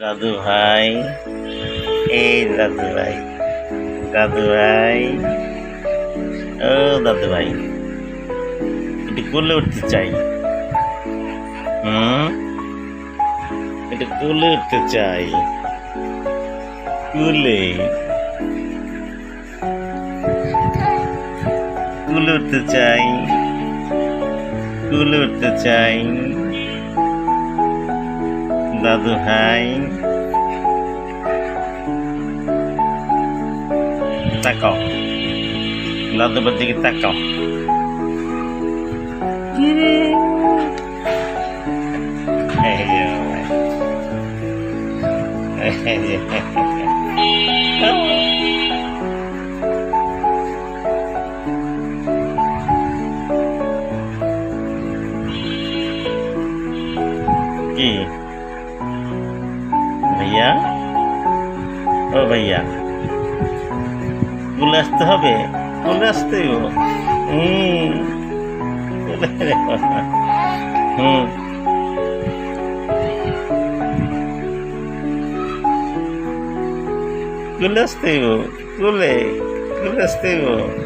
দাদু ভাই। এই দাদু ভাই দাদু ভাই। ও দাদু ভাই একটু কোলে উঠতে চাই। হুম? একটু কোলে উঠতে চাই। কুলে। কুলে উঠতে চাই। কুলে উঠতে চাই। দাদু ভাই তাকাও দাদুবার দিকে তাকাও এই যে ভাই। এই যে। কি ও ভাইয়া চলে আসতে হবে চলে আসতে। হুম। হুম চলে আসতে। চলে চলে আসতে হবে।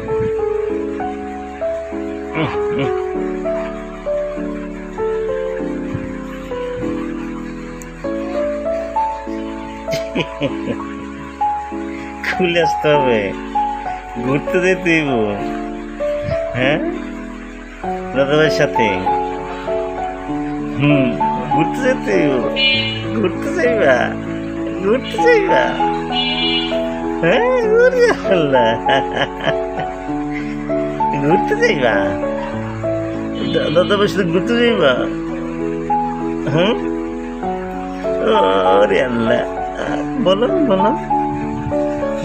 খুলে আসতে হবে। ঘুরতে যেতে হইব। হ্যাঁ? দাদাভাইয়ের সাথে? হুম, ঘুরতে যেতে হইব। ঘুরতে যাইবা? ঘুরতে যাইবা? হ্যাঁ ঘুরে আল্লাহ। ঘুরতে যাইবা? দাদাভাইয়ের সাথে ঘুরতে যাইবা? হুম? ওরে আল্লাহ। বলো বলো।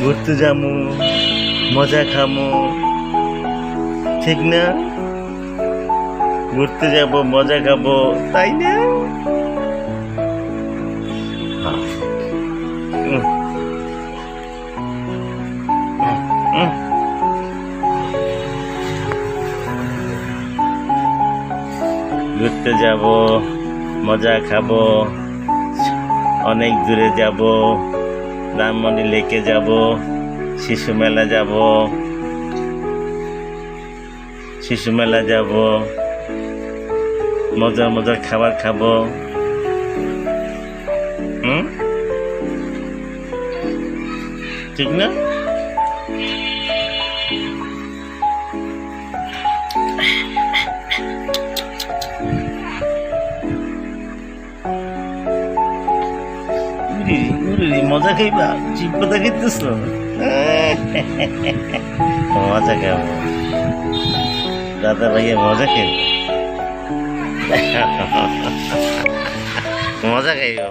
ঘুরতে যাব মজা খামো। ঠিক না? ঘুরতে যাব, মজা খাব, তাই না। ঘুরতে যাব, মজা খাব, অনেক দূরে যাব। রামমণি লেকে যাব, শিশু মেলা যাব, শিশু মেলা যাব, মজার মজার খাবার খাব। ঠিক না? উরি মজা খাইবা? চিপটা খাইতেছ? মজা খাব দাদা ভাইয়া মজা খাইব। মজা খাইব।